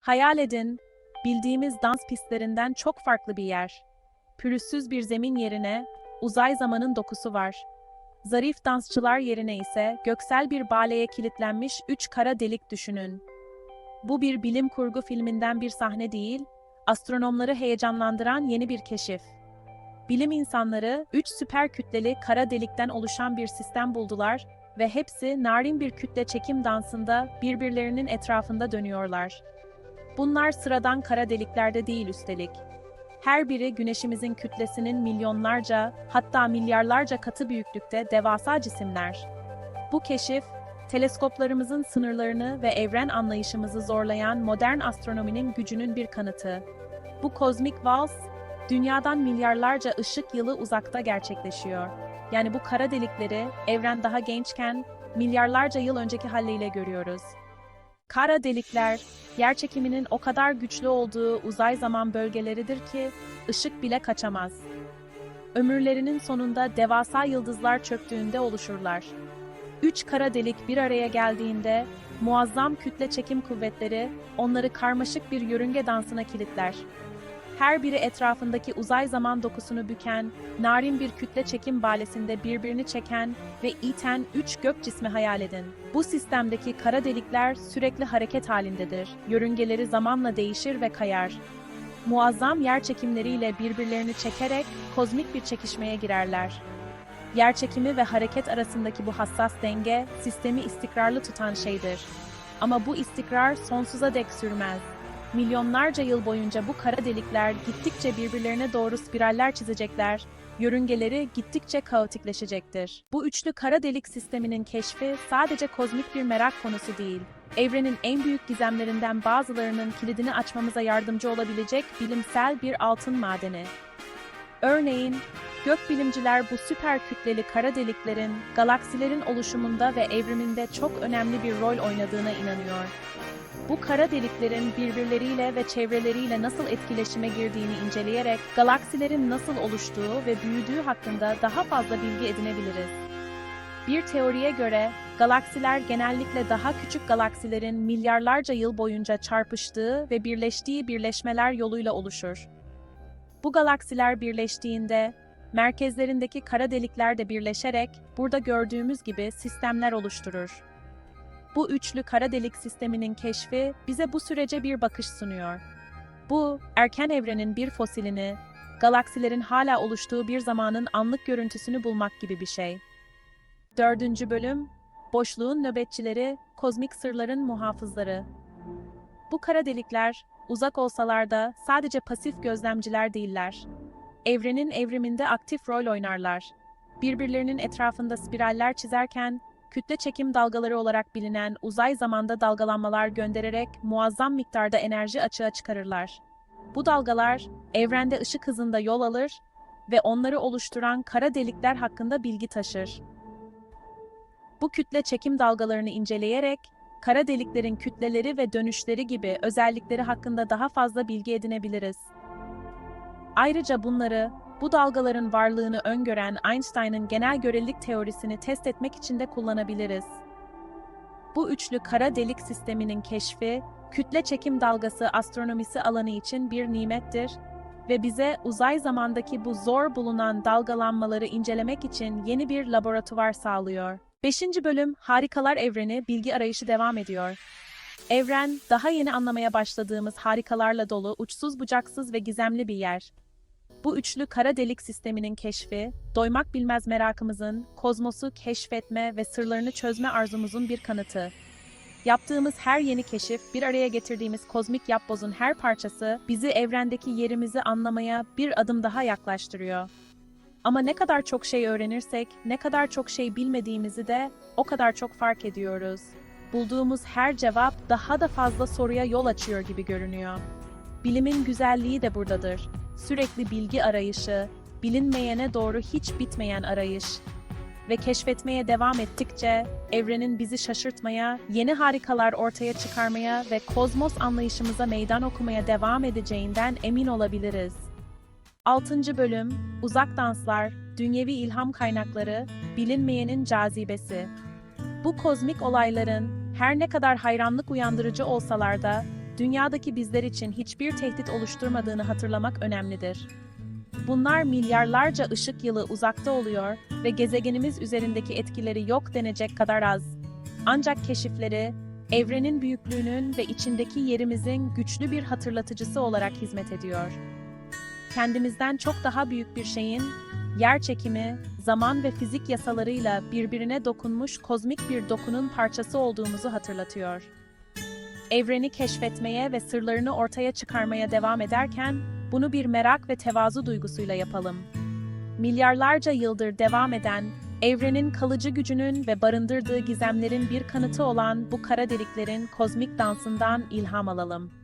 Hayal edin, bildiğimiz dans pistlerinden çok farklı bir yer. Pürüzsüz bir zemin yerine uzay zamanın dokusu var. Zarif dansçılar yerine ise göksel bir baleye kilitlenmiş üç kara delik düşünün. Bu bir bilim kurgu filminden bir sahne değil, astronomları heyecanlandıran yeni bir keşif. Bilim insanları üç süper kütleli kara delikten oluşan bir sistem buldular ve hepsi narin bir kütle çekim dansında birbirlerinin etrafında dönüyorlar. Bunlar sıradan kara deliklerde değil üstelik. Her biri güneşimizin kütlesinin milyonlarca, hatta milyarlarca katı büyüklükte devasa cisimler. Bu keşif, teleskoplarımızın sınırlarını ve evren anlayışımızı zorlayan modern astronominin gücünün bir kanıtı. Bu kozmik vals, dünyadan milyarlarca ışık yılı uzakta gerçekleşiyor. Yani bu kara delikleri evren daha gençken milyarlarca yıl önceki halleriyle görüyoruz. Kara delikler, yerçekiminin o kadar güçlü olduğu uzay zaman bölgeleridir ki ışık bile kaçamaz. Ömürlerinin sonunda devasa yıldızlar çöktüğünde oluşurlar. Üç kara delik bir araya geldiğinde muazzam kütle çekim kuvvetleri onları karmaşık bir yörünge dansına kilitler. Her biri etrafındaki uzay zaman dokusunu büken, narin bir kütle çekim balesinde birbirini çeken ve iten üç gök cismi hayal edin. Bu sistemdeki kara delikler sürekli hareket halindedir. Yörüngeleri zamanla değişir ve kayar. Muazzam yer çekimleriyle birbirlerini çekerek kozmik bir çekişmeye girerler. Yer çekimi ve hareket arasındaki bu hassas denge sistemi istikrarlı tutan şeydir. Ama bu istikrar sonsuza dek sürmez. Milyonlarca yıl boyunca bu kara delikler gittikçe birbirlerine doğru spiraller çizecekler, yörüngeleri gittikçe kaotikleşecektir. Bu üçlü kara delik sisteminin keşfi sadece kozmik bir merak konusu değil, evrenin en büyük gizemlerinden bazılarının kilidini açmamıza yardımcı olabilecek bilimsel bir altın madeni. Örneğin, gökbilimciler bu süper kütleli kara deliklerin galaksilerin oluşumunda ve evriminde çok önemli bir rol oynadığına inanıyor. Bu kara deliklerin birbirleriyle ve çevreleriyle nasıl etkileşime girdiğini inceleyerek galaksilerin nasıl oluştuğu ve büyüdüğü hakkında daha fazla bilgi edinebiliriz. Bir teoriye göre galaksiler genellikle daha küçük galaksilerin milyarlarca yıl boyunca çarpıştığı ve birleştiği birleşmeler yoluyla oluşur. Bu galaksiler birleştiğinde merkezlerindeki kara delikler de birleşerek burada gördüğümüz gibi sistemler oluşturur. Bu üçlü kara delik sisteminin keşfi bize bu sürece bir bakış sunuyor. Bu, erken evrenin bir fosilini, galaksilerin hala oluştuğu bir zamanın anlık görüntüsünü bulmak gibi bir şey. Dördüncü bölüm, Boşluğun Nöbetçileri, Kozmik Sırların Muhafızları. Bu kara delikler, uzak olsalar da sadece pasif gözlemciler değiller. Evrenin evriminde aktif rol oynarlar. Birbirlerinin etrafında spiraller çizerken kütle çekim dalgaları olarak bilinen uzay zamanda dalgalanmalar göndererek muazzam miktarda enerji açığa çıkarırlar. Bu dalgalar evrende ışık hızında yol alır ve onları oluşturan kara delikler hakkında bilgi taşır. Bu kütle çekim dalgalarını inceleyerek kara deliklerin kütleleri ve dönüşleri gibi özellikleri hakkında daha fazla bilgi edinebiliriz. Ayrıca bunları bu dalgaların varlığını öngören Einstein'ın genel görelilik teorisini test etmek için de kullanabiliriz. Bu üçlü kara delik sisteminin keşfi, kütle çekim dalgası astronomisi alanı için bir nimettir ve bize uzay zamandaki bu zor bulunan dalgalanmaları incelemek için yeni bir laboratuvar sağlıyor. 5. bölüm Harikalar Evreni bilgi arayışı devam ediyor. Evren, daha yeni anlamaya başladığımız harikalarla dolu, uçsuz bucaksız ve gizemli bir yer. Bu üçlü kara delik sisteminin keşfi, doymak bilmez merakımızın, kozmosu keşfetme ve sırlarını çözme arzumuzun bir kanıtı. Yaptığımız her yeni keşif, bir araya getirdiğimiz kozmik yapbozun her parçası bizi evrendeki yerimizi anlamaya bir adım daha yaklaştırıyor. Ama ne kadar çok şey öğrenirsek, ne kadar çok şey bilmediğimizi de o kadar çok fark ediyoruz. Bulduğumuz her cevap daha da fazla soruya yol açıyor gibi görünüyor. Bilimin güzelliği de buradadır sürekli bilgi arayışı, bilinmeyene doğru hiç bitmeyen arayış ve keşfetmeye devam ettikçe evrenin bizi şaşırtmaya, yeni harikalar ortaya çıkarmaya ve kozmos anlayışımıza meydan okumaya devam edeceğinden emin olabiliriz. 6. bölüm Uzak danslar, dünyevi ilham kaynakları, bilinmeyenin cazibesi. Bu kozmik olayların her ne kadar hayranlık uyandırıcı olsalar da dünyadaki bizler için hiçbir tehdit oluşturmadığını hatırlamak önemlidir. Bunlar milyarlarca ışık yılı uzakta oluyor ve gezegenimiz üzerindeki etkileri yok denecek kadar az. Ancak keşifleri, evrenin büyüklüğünün ve içindeki yerimizin güçlü bir hatırlatıcısı olarak hizmet ediyor. Kendimizden çok daha büyük bir şeyin, yer çekimi, zaman ve fizik yasalarıyla birbirine dokunmuş kozmik bir dokunun parçası olduğumuzu hatırlatıyor. Evreni keşfetmeye ve sırlarını ortaya çıkarmaya devam ederken, bunu bir merak ve tevazu duygusuyla yapalım. Milyarlarca yıldır devam eden, evrenin kalıcı gücünün ve barındırdığı gizemlerin bir kanıtı olan bu kara deliklerin kozmik dansından ilham alalım.